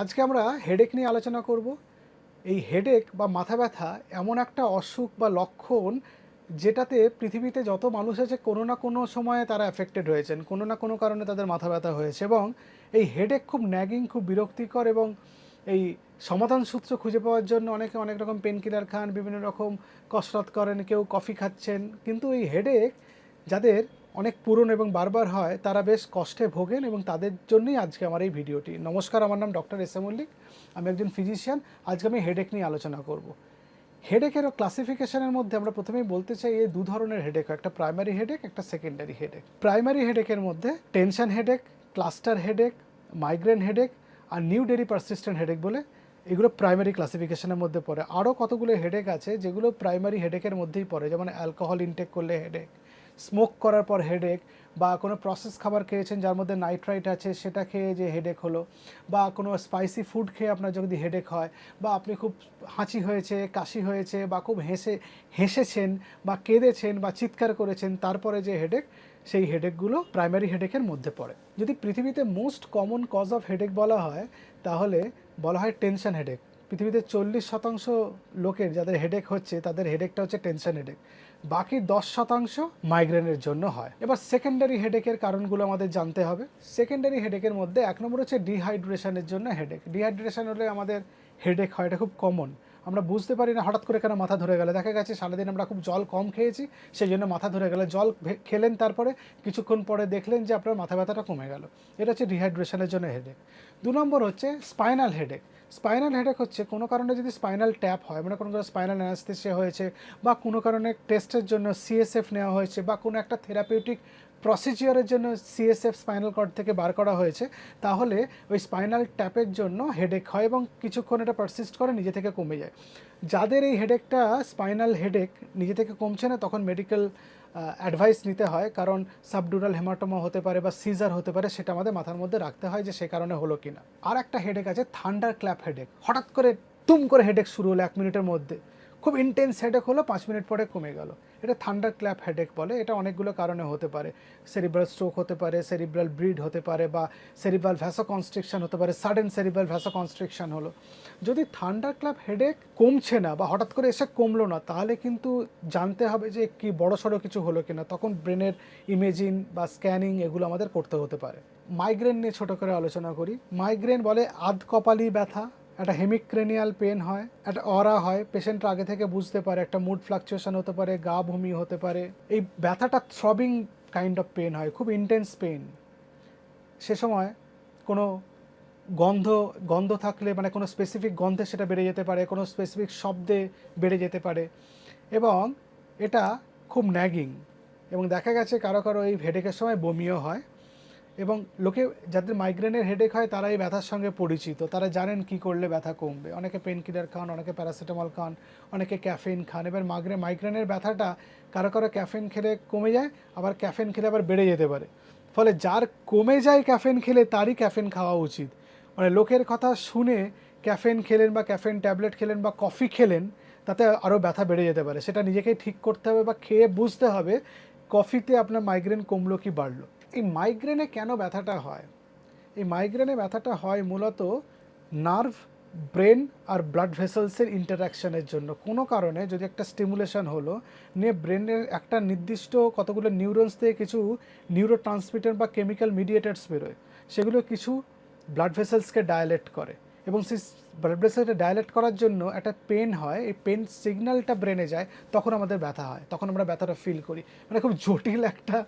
আজকে আমরা হেডেক নিয়ে আলোচনা করব। এই হেডেক বা মাথা ব্যথা এমন একটা অসুখ বা লক্ষণ যেটাতে পৃথিবীতে যত মানুষ আছে কোনো না কোনো সময়ে তারা এফেক্টেড হয়েছেন, কোনো না কোনো কারণে তাদের মাথা ব্যথা হয়েছে এবং এই হেডেক খুব ন্যাগিং খুব বিরক্তিকর এবং এই সমাধান সূত্র খুঁজে পাওয়ার জন্য অনেকে অনেক রকম পেন কিলার খান, বিভিন্ন রকম কসরত করেন, কেউ কফি খাচ্ছেন। কিন্তু এই হেডেক যাদের অনেক পুরনো এবং বারবার হয়, তারা বেশ কষ্টে ভোগেন এবং তাদের জন্যই আজকে আমার এই ভিডিওটি। নমস্কার, আমার নাম ডক্টর এস এ মল্লিক। আমি একজন ফিজিশিয়ান। আজকে আমি হেডেক নিয়ে আলোচনা করব। হেডেকের ক্লাসিফিকেশনের মধ্যে আমরা প্রথমেই বলতে চাই, এই দু ধরনের হেডেক একটা প্রাইমারি হেডেক একটা সেকেন্ডারি হেডেক প্রাইমারি হেডেকের মধ্যে tension headache cluster headache migraine headache আর নিউ ডেরি পারসিস্টেন্ট হেডেক বলে এগুলো প্রাইমারি ক্লাসিফিকেশনের মধ্যে পড়ে। আরও কতগুলো হেডেক আছে যেগুলো প্রাইমারি হেডেকের মধ্যেই পড়ে? যেমন অ্যালকোহল ইনটেক করলে হেডেক স্মোক করার পর হেডেক বা কোনো প্রসেস খাবার খেয়েছেন যার মধ্যে নাইট্রাইট আছে, সেটা খেয়ে যে হেডেক হলো বা কোনো স্পাইসি ফুড খেয়ে আপনার যদি হেডেক হয় বা আপনি খুব হাঁচি হয়েছে, কাশি হয়েছে বা খুব হেসে, হেসেছেন বা কেঁদেছেন বা চিৎকার করেছেন, তারপরে যে হেডেক সেই হেডেকগুলো প্রাইমারি হেডেকের মধ্যে পড়ে। যদি পৃথিবীতে most common cause of headache বলা হয়, তাহলে বলা হয় টেনশন হেডেক পৃথিবীতে চল্লিশ শতাংশ লোকের যাদের হেডেক হচ্ছে, তাদের হেডেকটা হচ্ছে টেনশন হেডেক বাকি দশ শতাংশ মাইগ্রেনের জন্য হয়। এবার সেকেন্ডারি হেডেকের কারণগুলো আমাদের জানতে হবে। সেকেন্ডারি হেডেকের মধ্যে এক নম্বর হচ্ছে ডিহাইড্রেশনের জন্য হেডেক ডিহাইড্রেশন হলে আমাদের হেডেক হয় এটা খুব কমন আমরা বুঝতে পারি না হঠাৎ করে কেন মাথা ধরে গেলে। দেখা গেছে সারাদিন আমরা খুব জল কম খেয়েছি সেই জন্য মাথা ধরে গেলে। জল খেলেন তারপরে কিছুক্ষণ পরে দেখলেন যে আপনার মাথা ব্যথাটা কমে গেল। এটা হচ্ছে ডিহাইড্রেশনের জন্য হেডেক দু নম্বর হচ্ছে স্পাইনাল হেডেক স্পাইনাল হেডেক হচ্ছে কোনো কারণে যদি স্পাইনাল ট্যাপ হয় মানে কোনো স্পাইনাল অ্যানাস্থেসিয়া হয়েছে বা কোনো কারণে টেস্টের জন্য সিএসএফ নেওয়া হয়েছে বা কোনো একটা থেরাপিউটিক প্রসিজিওরের জন্য সিএসএফ স্পাইনাল কর্ড থেকে বার করা হয়েছে, তাহলে ওই স্পাইনাল ট্যাপের জন্য হেডেক হয় এবং কিছুক্ষণ এটা পারসিস্ট করে নিজে থেকে কমে যায়। যাদের এই হেডেকটা স্পাইনাল হেডেক নিজে থেকে কমছে না, তখন মেডিকেল অ্যাডভাইস নিতে হয়, কারণ সাবডুরাল হেমাটোমা হতে পারে বা সিজার হতে পারে, সেটা আমাদের মাথার মধ্যে রাখতে হয় যে সে কারণে হলো কি না আর একটা হেডেক আছে থান্ডার ক্ল্যাপ হেডেক হঠাৎ করে তুম করে হেডেক শুরু হলো এক মিনিটের মধ্যে। খুব ইন্টেন্স হেডেক হলো, পাঁচ মিনিট পরে কমে গেল। এটা থান্ডার ক্ল্যাপ হেডেক বলে। এটা অনেকগুলো কারণে হতে পারে। সেরিব্রাল স্ট্রোক হতে পারে সেরিব্রাল ব্রিড হতে পারে বা সেরিব্রাল ভ্যাসো কনস্ট্রিকশন হতে পারে। সাডেন সেরিব্রাল ভ্যাসো কনস্ট্রিকশন হলো। যদি থান্ডার ক্ল্যাপ হেডেক কমছে না বা হঠাৎ করে এসে কমলো না, তাহলে কিন্তু জানতে হবে যে কি বড় সড়ো কিছু হলো কিনা। তখন ব্রেনের ইমেজিং বা স্ক্যানিং এগুলো আমাদের করতে হতে পারে। মাইগ্রেন নিয়ে ছোট করে আলোচনা করি। মাইগ্রেন বলে আধ কপালি ব্যথা। একটা হেমিক্রেনিয়াল পেন হয়, একটা অরা হয় পেশেন্টরা আগে থেকে বুঝতে পারে, একটা মুড ফ্লাকচুয়েশন হতে পারে, গা বমি হতে পারে। এই ব্যথাটা থ্রবিং কাইন্ড অফ পেন হয়, খুব ইন্টেন্স পেন সে সময় কোনো গন্ধ গন্ধ থাকলে মানে কোনো স্পেসিফিক গন্ধে সেটা বেড়ে যেতে পারে, কোনো স্পেসিফিক শব্দে বেড়ে যেতে পারে। এবং এটা খুব ন্যাগিং এবং দেখা গেছে কারও কারও এই হেডেকের সময় বমিও হয়। এবং লোকে যাদের মাইগ্রেনের হেডেক হয় তারা এই ব্যথার সঙ্গে পরিচিত। তারা জানেন কি করলে ব্যথা কমবে। অনেকে পেন কিলার খান, অনেকে প্যারাসিটামল খান, অনেকে ক্যাফেইন খান। এবার মাইগ্রে মাইগ্রেনের ব্যথাটা কারও কারও ক্যাফেইন খেলে কমে যায়, আবার ক্যাফেইন খেলে আবার বেড়ে যেতে পারে। ফলে যার কমে যায় ক্যাফেইন খেলে, তারই ক্যাফেইন খাওয়া উচিত। মানে লোকের কথা শুনে ক্যাফেইন খেলেন বা ক্যাফেইন ট্যাবলেট খেলেন বা কফি খেলেন, তাতে আরও ব্যথা বেড়ে যেতে পারে। সেটা নিজেকেই ঠিক করতে হবে বা খেয়ে বুঝতে হবে কফিতে আপনার মাইগ্রেন কমলো কি বাড়লো। এই মাইগ্রেনে কেন ব্যথাটা হয়? এই মাইগ্রেনে ব্যথাটা হয় মূলত নার্ভ ব্রেন আর ব্লাড ভেসেলসের ইন্টারাকশনের জন্য। কোনো কারণে যদি একটা স্টিমুলেশন হলো, নিয়ে ব্রেনের একটা নির্দিষ্ট কতগুলো নিউরনস থেকে কিছু নিউরো বা কেমিক্যাল মিডিয়েটার্স বেরোয়, সেগুলো কিছু ব্লাড ভেসেলসকে ডায়ালেট করে। এবং সেই ব্লাড ভেসেলকে ডায়ালেট করার জন্য একটা পেন হয়, এই পেন সিগন্যালটা ব্রেনে যায়, তখন আমাদের ব্যথা হয়, তখন আমরা ব্যথাটা ফিল করি। মানে খুব জটিল একটা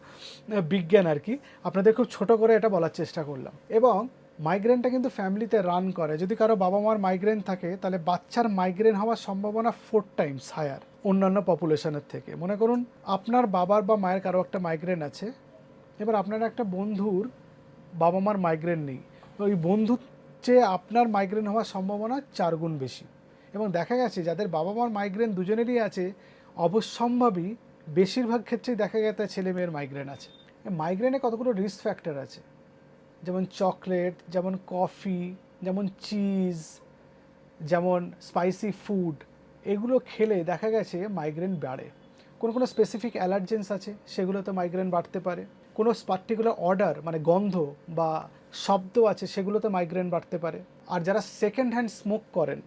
বিজ্ঞান আর কি। আপনাদের খুব ছোট করে এটা বলার চেষ্টা করলাম। এবং মাইগ্রেনটা কিন্তু ফ্যামিলিতে রান করে। যদি কারও বাবা মার মাইগ্রেন থাকে, তাহলে বাচ্চার মাইগ্রেন হওয়ার সম্ভাবনা ফোর টাইমস হায়ার অন্যান্য পপুলেশনের থেকে। মনে করুন, আপনার বাবার বা মায়ের কারও একটা মাইগ্রেন আছে, এবার আপনার একটা বন্ধুর বাবা মার মাইগ্রেন নেই। ওই বন্ধুর চেয়ে আপনার মাইগ্রেন হওয়ার সম্ভাবনা চার গুণ বেশি। এবং দেখা গেছে, যাদের বাবা মার মাইগ্রেন দুজনেরই আছে অবশ্যম্ভাবী বেশিরভাগ ক্ষেত্রেই দেখা গেছে ছেলে মেয়ের মাইগ্রেন আছে। মাইগ্রেনে কতগুলো রিস্ক ফ্যাক্টর আছে? যেমন চকলেট যেমন কফি যেমন চিজ যেমন স্পাইসি ফুড এগুলো খেলে দেখা গেছে মাইগ্রেন বাড়ে। কোনো কোনো স্পেসিফিক অ্যালার্জেন্স আছে, সেগুলোতে মাইগ্রেন বাড়তে পারে। কোনো পার্টিকুলার অর্ডার মানে গন্ধ বা শব্দ আছে, সেগুলোতে মাইগ্রেন বাড়তে পারে। আর যারা সেকেন্ড হ্যান্ড স্মোক করেন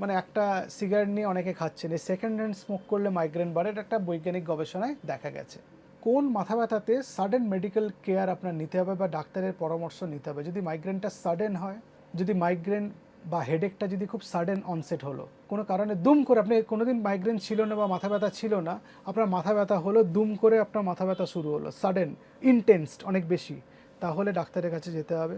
মানে একটা সিগারেট নিয়ে অনেকে খাচ্ছেন, এই সেকেন্ড হ্যান্ড স্মোক করলে মাইগ্রেন বাড়ে, এটা একটা বৈজ্ঞানিক গবেষণায় দেখা গেছে। কোন মাথা ব্যথাতে সাডেন মেডিকেল কেয়ার আপনার নিতে হবে বা ডাক্তারের পরামর্শ নিতে হবে? যদি মাইগ্রেনটা সাডেন হয়, যদি মাইগ্রেন বা হেডেকটা যদি খুব সাডেন অনসেট হলো, কোনো কারণে দুম করে আপনি কোনোদিন মাইগ্রেন ছিল না বা মাথা ব্যথা ছিল না, আপনার মাথা ব্যথা হলো, দুম করে আপনার মাথা ব্যথা শুরু হলো সাডেন ইনটেন্সড অনেক বেশি, তাহলে ডাক্তারের কাছে যেতে হবে।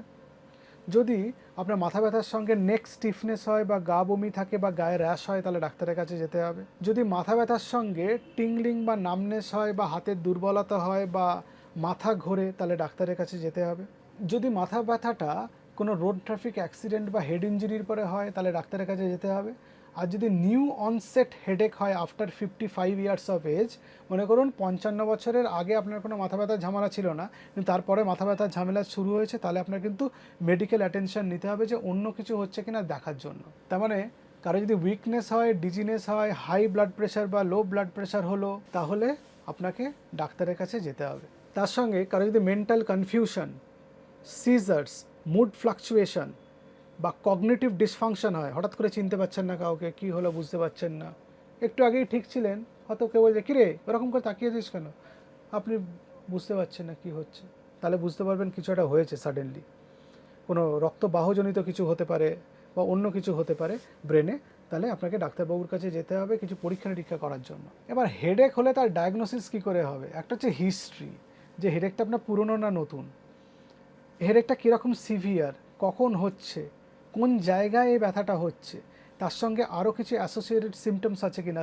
যদি আপনার মাথা ব্যথার সঙ্গে নেক স্টিফনেস হয় বা গা বমি থাকে বা গায়ে র্যাশ হয়, তাহলে ডাক্তারের কাছে যেতে হবে। যদি মাথা ব্যথার সঙ্গে টিংলিং বা নামনেস হয় বা হাতের দুর্বলতা হয় বা মাথা ঘোরে, তাহলে ডাক্তারের কাছে যেতে হবে। যদি মাথা ব্যথাটা কোনো রোড ট্রাফিক অ্যাক্সিডেন্ট বা হেড ইঞ্জুরির পরে হয়, তাহলে ডাক্তারের কাছে যেতে হবে। আর যদি নিউ অনসেট হেডেক হয় after fifty five years of age মনে করুন পঞ্চান্ন বছরের আগে আপনার কোনো মাথা ব্যথার ঝামেলা ছিল না, কিন্তু তারপরে মাথা ব্যথার ঝামেলা শুরু হয়েছে, তাহলে আপনার কিন্তু মেডিকেল অ্যাটেনশন নিতে হবে যে অন্য কিছু হচ্ছে কিনা দেখার জন্য। তার মানে কারও যদি উইকনেস হয় ডিজিনেস হয় হাই ব্লাড প্রেশার বা লো ব্লাড প্রেশার হলো, তাহলে আপনাকে ডাক্তারের কাছে যেতে হবে। তার সঙ্গে কারও যদি mental confusion seizures mood fluctuation বা কগনেটিভ ডিসফাংশন হয়। হঠাৎ করে চিনতে পারছেন না কাউকে, কি হলো বুঝতে পারছেন না। একটু আগেই ঠিক ছিলেন, হয়তো কেউ বলছে, কিরে, ওরকম করে তাকিয়েছিস কেন? আপনি বুঝতে পারছেন না কি হচ্ছে। তাহলে বুঝতে পারবেন কিছু একটা হয়েছে সাডেনলি কোনো রক্তবাহজনিত কিছু হতে পারে বা অন্য কিছু হতে পারে ব্রেনে তাহলে আপনাকে ডাক্তারবাবুর কাছে যেতে হবে কিছু পরীক্ষা নিরীক্ষা করার জন্য। এবার হেডেক হলে তার ডায়াগনোসিস কী করে হবে? একটা হচ্ছে হিস্ট্রি যে হেডেকটা আপনার পুরনো না নতুন। হেডেকটা কীরকম সিভিয়ার কখন হচ্ছে, কোন জায়গায় এই ব্যথাটা হচ্ছে, তার সঙ্গে আরও কিছু অ্যাসোসিয়েটেড সিমটমস আছে কিনা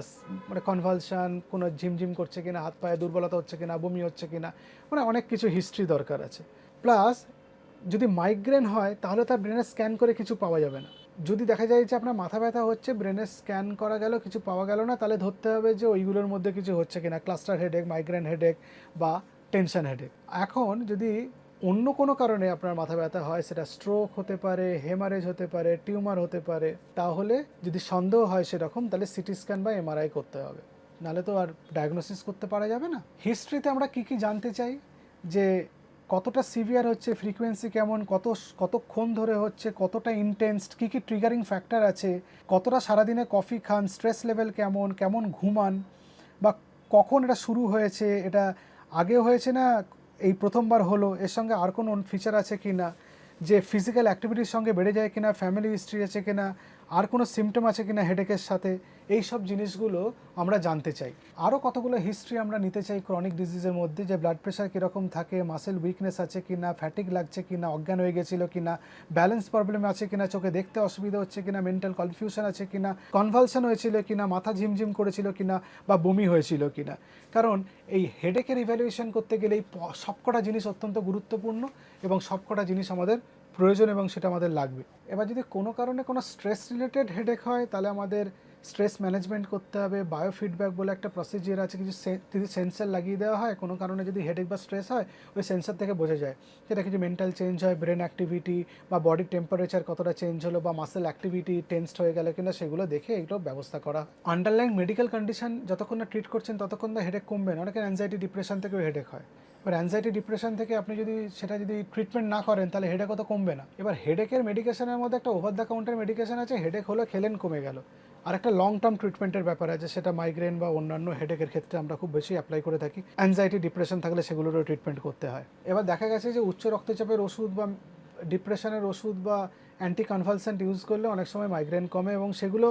মানে কনভালশান কোনো ঝিমঝিম করছে কিনা, হাত পায়ে দুর্বলতা হচ্ছে কিনা, বমি হচ্ছে কিনা মানে অনেক কিছু হিস্ট্রি দরকার আছে। প্লাস যদি মাইগ্রেন হয়, তাহলে তার ব্রেনে স্ক্যান করে কিছু পাওয়া যাবে না। যদি দেখা যায় যে আপনার মাথা ব্যথা হচ্ছে ব্রেনে স্ক্যান করা গেল, কিছু পাওয়া গেল না, তাহলে ধরতে হবে যে ওইগুলোর মধ্যে কিছু হচ্ছে কিনা ক্লাস্টার হেডেক মাইগ্রেন হেডেক বা টেনশন হেডেক এখন যদি অন্য কোনো কারণে আপনার মাথা ব্যথা হয়, সেটা স্ট্রোক হতে পারে হেমারেজ হতে পারে টিউমার হতে পারে, তাহলে যদি সন্দেহ হয় সেরকম, তাহলে সিটি স্ক্যান বা এমআরআই করতে হবে। নাহলে তো আর ডায়াগনোসিস করতে পারা যাবে না। হিস্ট্রিতে আমরা কি কি জানতে চাই? যে কতটা সিভিয়ার হচ্ছে ফ্রিকোয়েন্সি কেমন, কত, কতক্ষণ ধরে হচ্ছে, কতটা ইন্টেন্সড কী কী ট্রিগারিং ফ্যাক্টর আছে, কতটা সারাদিনে কফি খান স্ট্রেস লেভেল কেমন কেমন ঘুমান, বা কখন এটা শুরু হয়েছে, এটা আগে হয়েছে না এই প্রথমবার হলো, এর সঙ্গে আর কোনো ফিচার আছে কি না যে ফিজিক্যাল অ্যাক্টিভিটির সঙ্গে বেড়ে যায় কিনা ফ্যামিলি হিস্ট্রি আছে কিনা? আর কোনো সিমটম আছে কিনা হেডেকের সাথে এই সব জিনিসগুলো আমরা জানতে চাই। আরও কতগুলো হিস্ট্রি আমরা নিতে চাই ক্রনিক ডিজিজের মধ্যে, যে ব্লাড প্রেশার কীরকম থাকে মাসেল উইকনেস আছে কি না ফ্যাটিক লাগছে কি না অজ্ঞান হয়ে গেছিল কি না ব্যালেন্স প্রবলেম আছে কিনা, চোখে দেখতে অসুবিধা হচ্ছে কিনা মেন্টাল কনফিউশন আছে কি না কনভালশন হয়েছিল কি না মাথা ঝিমঝিম করেছিল কি না বা বমি হয়েছিল কিনা। কারণ এই হেডেকের ইভ্যালুয়েশন করতে গেলে এই সবকটা জিনিস অত্যন্ত গুরুত্বপূর্ণ এবং সবকটা জিনিস আমাদের প্রয়োজন এবং সেটা আমাদের লাগবে। এবার যদি কোনো কারণে কোনো স্ট্রেস রিলেটেড হেডেক হয়, তাহলে আমাদের স্ট্রেস ম্যানেজমেন্ট করতে হবে, বায়োফিডব্যাক বলে একটা প্রসিজিয়ার আছে, কিছু কিছু সেন্সার লাগিয়ে দেওয়া হয়, কোনো কারণে যদি হেডেক বা স্ট্রেস হয়, ওই সেন্সার থেকে বোঝা যায়। সেটা কিছু মেন্টাল চেঞ্জ হয় ব্রেন অ্যাক্টিভিটি বা বডি টেম্পারেচার কতটা চেঞ্জ হলো বা মাসেল অ্যাক্টিভিটি টেন্সড হয়ে গেলে কিনা, সেগুলো দেখে এইগুলো ব্যবস্থা করা। আন্ডারলাইন মেডিকেল কন্ডিশন যতক্ষণ না ট্রিট করছেন, ততক্ষণ না হেডেক কমবে না। অনেকের অ্যাংজাইটি ডিপ্রেশন থেকেও হেডেক হয়। এবার অ্যাংজাইটি ডিপ্রেশন থেকে আপনি যদি সেটা যদি ট্রিটমেন্ট না করেন, তাহলে হেডেক তো কমবে না। এবার হেডেকের মেডিকেশনের মধ্যে একটা ওভার দ্য কাউন্টার মেডিকেশন আছে হেডেক হলে, খেলেন, কমে গেল। আর একটা লং টার্ম ট্রিটমেন্টের ব্যাপার আছে, সেটা মাইগ্রেন বা অন্যান্য হেডেকের ক্ষেত্রে আমরা খুব বেশি অ্যাপ্লাই করে থাকি। অ্যাংজাইটি ডিপ্রেশন থাকলে সেগুলোরও ট্রিটমেন্ট করতে হয়। এবার দেখা গেছে যে উচ্চ রক্তচাপের ওষুধ বা ডিপ্রেশনের ওষুধ বা অ্যান্টি কনভালসেন্ট ইউজ করলে অনেক সময় মাইগ্রেন কমে এবং সেগুলো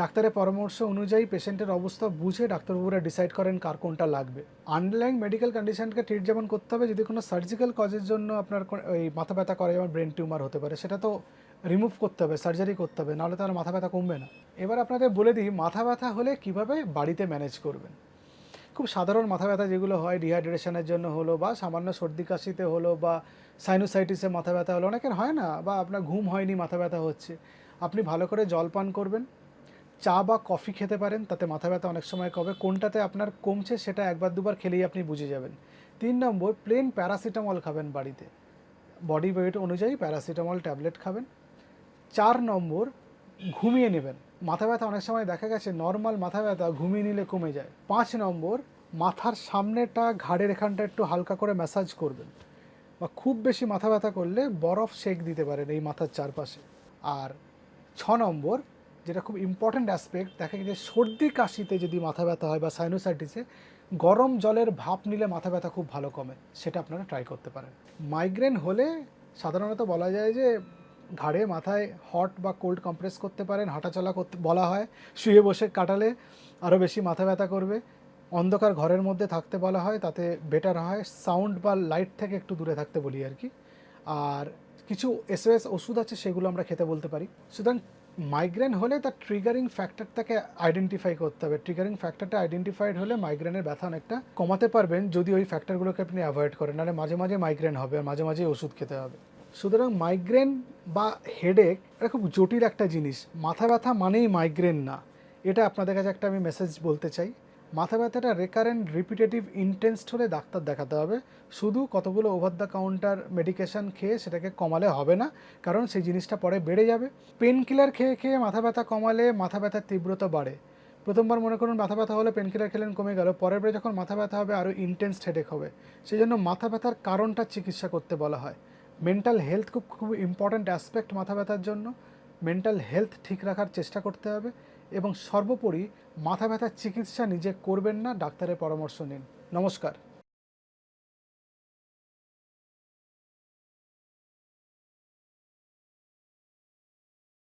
ডাক্তারের পরামর্শ অনুযায়ী পেশেন্টের অবস্থা বুঝে ডাক্তারবাবুরা ডিসাইড করেন কার কোনটা লাগবে। আন্ডারলাইন মেডিকেল কন্ডিশনকে ট্রিট যেমন করতে হবে, যদি কোনো সার্জিক্যাল কজের জন্য আপনার ওই মাথা ব্যথা করে, যেমন ব্রেন টিউমার হতে পারে, সেটা তো রিমুভ করতে হবে সার্জারি করতে হবে, নাহলে তো আর মাথা ব্যথা কমবে না। এবার আপনাদের বলে দিই, মাথা ব্যথা হলে কীভাবে বাড়িতে ম্যানেজ করবেন? খুব সাধারণ মাথা ব্যথা যেগুলো হয় ডিহাইড্রেশনের জন্য হলো বা সামান্য সর্দি কাশিতে হলো বা সাইনোসাইটিসে মাথা ব্যথা হলো, অনেকের হয় না বা আপনার ঘুম হয়নি, মাথা ব্যথা হচ্ছে। আপনি ভালো করে জল পান করবেন, চা বা কফি খেতে পারেন, তাতে মাথা ব্যথা অনেক সময় কবে কোনটাতে আপনার কমছে সেটা একবার দুবার খেলেই আপনি বুঝে যাবেন। তিন নম্বর প্লেন প্যারাসিটামল খাবেন বাড়িতে। বডি ওয়েট অনুযায়ী প্যারাসিটামল ট্যাবলেট খাবেন। চার নম্বর, ঘুমিয়ে নেবেন। মাথা ব্যথা অনেক সময় দেখা গেছে নর্মাল মাথা ব্যথা, ঘুমিয়ে নিলে কমে যায়। পাঁচ নম্বর, মাথার সামনেটা ঘাড়ের এখানটা একটু হালকা করে ম্যাসাজ করবেন। বা খুব বেশি মাথা ব্যথা করলে বরফ শেক দিতে পারেন এই মাথার চারপাশে। আর ছ নম্বর, যেটা খুব ইম্পর্ট্যান্ট অ্যাসপেক্ট দেখা গেছে সর্দি কাশিতে যদি মাথা ব্যথা হয় বা সাইনোসাইটিসে গরম জলের ভাপ নিলে মাথা ব্যথা খুব ভালো কমে। সেটা আপনারা ট্রাই করতে পারেন। মাইগ্রেন হলে সাধারণত বলা যায় যে ঘাড়ে, মাথায় হট বা কোল্ড কম্প্রেস করতে পারেন, হাঁটাচলা করতে, বলা হয়। শুয়ে বসে কাটালে আরও বেশি মাথা ব্যথা করবে। অন্ধকার ঘরের মধ্যে থাকতে বলা হয়, তাতে বেটার হয়। সাউন্ড বা লাইট থেকে একটু দূরে থাকতে বলি আর কি। আর কিছু এস এসওএস ওষুধ আছে, সেগুলো আমরা খেতে বলতে পারি। সুতরাং মাইগ্রেন হলে তার ট্রিগারিং ফ্যাক্টরটাকে আইডেন্টিফাই করতে হবে। ট্রিগারিং ফ্যাক্টরটা আইডেন্টিফাইড হলে মাইগ্রেনের ব্যথা অনেকটা কমাতে পারবেন, যদি ওই ফ্যাক্টরগুলোকে আপনি অ্যাভয়েড করেন। নাহলে মাঝে মাঝে মাইগ্রেন হবে আর মাঝে মাঝে ওষুধ খেতে হবে। সুতরাং মাইগ্রেন বা হেডেক এটা খুব জটিল একটা জিনিস। মাথা ব্যথা মানেই মাইগ্রেন না। এটা আপনাদের কাছে একটা আমি মেসেজ বলতে চাই। মাথা ব্যথাটা রেকারেন্ট রিপিটেটিভ ইন্টেন্সড হলে ডাক্তার দেখাতে হবে। শুধু কতগুলো ওভার দ্য কাউন্টার মেডিকেশন খেয়ে সেটাকে কমালে হবে না, কারণ সেই জিনিসটা পরে বেড়ে যাবে। পেন কিলার খেয়ে খেয়ে মাথা ব্যথা কমালে মাথা ব্যথার তীব্রতা বাড়ে। প্রথমবার মনে করুন মাথা ব্যথা হলে পেন কিলার খেলেন, কমে গেল। পরের বারে যখন মাথা ব্যথা হবে আরও ইন্টেন্স হেডেক হবে। সেই জন্য মাথা ব্যথার কারণটা চিকিৎসা করতে বলা হয়। মেন্টাল হেলথ খুব খুব ইম্পর্ট্যান্ট অ্যাসপেক্ট মাথা ব্যথার জন্য। মেন্টাল হেলথ ঠিক রাখার চেষ্টা করতে হবে এবং সর্বোপরি মাথা ব্যথার চিকিৎসা নিজে করবেন না, ডাক্তারের পরামর্শ নিন। নমস্কার।